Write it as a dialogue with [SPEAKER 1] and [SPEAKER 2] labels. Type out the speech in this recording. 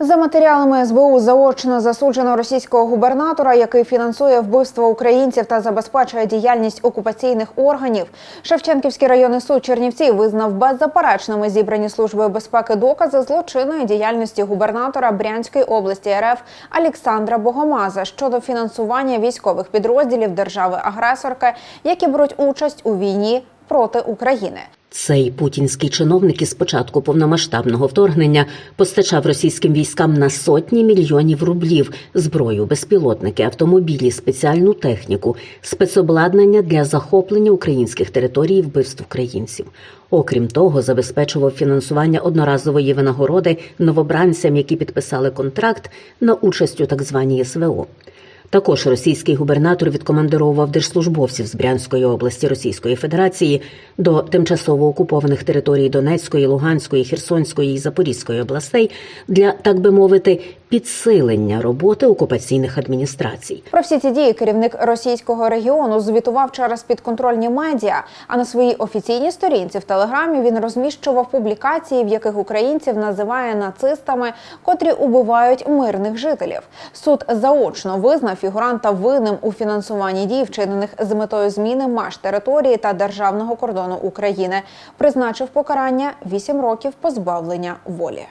[SPEAKER 1] За матеріалами СБУ заочно засуджено російського губернатора, який фінансує вбивство українців та забезпечує діяльність окупаційних органів. Шевченківський районний суд Чернівців визнав беззаперечними зібрані службою безпеки докази злочинної діяльності губернатора Брянської області РФ Олександра Богомаза щодо фінансування військових підрозділів держави-агресорки, які беруть участь у війні проти України.
[SPEAKER 2] Цей путінський чиновник із початку повномасштабного вторгнення постачав російським військам на сотні мільйонів рублів зброю, безпілотники, автомобілі, спеціальну техніку, спецобладнання для захоплення українських територій вбивств українців. Окрім того, забезпечував фінансування одноразової винагороди новобранцям, які підписали контракт на участь у так званій СВО. Також російський губернатор відкомандировував держслужбовців з Брянської області Російської Федерації до тимчасово окупованих територій Донецької, Луганської, Херсонської і Запорізької областей для, так би мовити, підсилення роботи окупаційних адміністрацій.
[SPEAKER 1] Про всі ці дії керівник російського регіону звітував через підконтрольні медіа. А на своїй офіційній сторінці в телеграмі він розміщував публікації, в яких українців називає нацистами, котрі убивають мирних жителів. Суд заочно визнав фігуранта винним у фінансуванні дій, вчинених з метою зміни меж території та державного кордону України. Призначив покарання 8 років позбавлення волі.